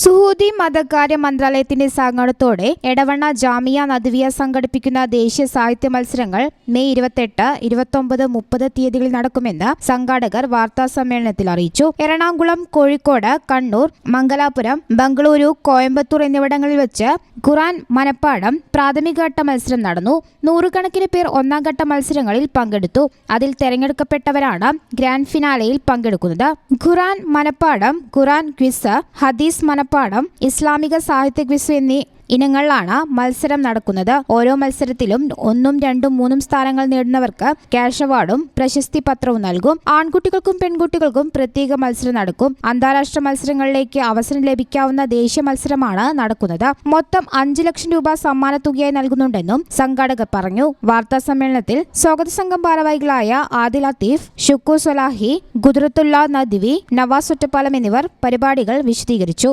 സുഹൂദി മതകാര്യ മന്ത്രാലയത്തിന്റെ സഹകരണത്തോടെ എടവണ്ണ ജാമിയ നദ്വിയ സംഘടിപ്പിക്കുന്ന ദേശീയ സാഹിത്യ മത്സരങ്ങൾ മെയ് ഇരുപത്തെട്ട് ഇരുപത്തൊമ്പത് മുപ്പത് തീയതികളിൽ നടക്കുമെന്ന് സംഘാടകർ വാർത്താ സമ്മേളനത്തിൽ അറിയിച്ചു. എറണാകുളം കോഴിക്കോട് കണ്ണൂർ മംഗലാപുരം ബംഗളൂരു കോയമ്പത്തൂർ എന്നിവിടങ്ങളിൽ വെച്ച് ഖുറാൻ മനപ്പാടം പ്രാഥമികഘട്ട മത്സരം നടന്നു. നൂറുകണക്കിന് പേർ ഒന്നാം ഘട്ട മത്സരങ്ങളിൽ പങ്കെടുത്തു. അതിൽ തെരഞ്ഞെടുക്കപ്പെട്ടവരാണ് ഗ്രാൻഡ് ഫിനാലയിൽ പങ്കെടുക്കുന്നത്. ഖുറാൻ മനപ്പാടം ഖുറാൻ ക്വിസ് ഹദീസ് മനപ്പാടം ഇസ്ലാമിക സാഹിത്യ ക്വിസ് എന്നീ ഇനങ്ങളിലാണ് മത്സരം നടക്കുന്നത്. ഓരോ മത്സരത്തിലും ഒന്നും രണ്ടും മൂന്നും സ്ഥാനങ്ങൾ നേടുന്നവർക്ക് ക്യാഷ് അവാർഡും പ്രശസ്തി പത്രവും നൽകും. ആൺകുട്ടികൾക്കും പെൺകുട്ടികൾക്കും പ്രത്യേക മത്സരം നടക്കും. അന്താരാഷ്ട്ര മത്സരങ്ങളിലേക്ക് അവസരം ലഭിക്കാവുന്ന ദേശീയ മത്സരമാണ് നടക്കുന്നത്. മൊത്തം അഞ്ചു ലക്ഷം രൂപ സമ്മാനത്തുകയായി നൽകുന്നുണ്ടെന്നും സംഘാടകർ പറഞ്ഞു. വാർത്താ സമ്മേളനത്തിൽ സ്വാഗത സംഘം ഭാരവാഹികളായ ആദിൽ ലത്തീഫ് ഷുക്കു സൊലാഹി ഗുദ്രത്തുല്ല നദ്വി നവാസ് ഒറ്റപ്പാലം എന്നിവർ പരിപാടികൾ വിശദീകരിച്ചു.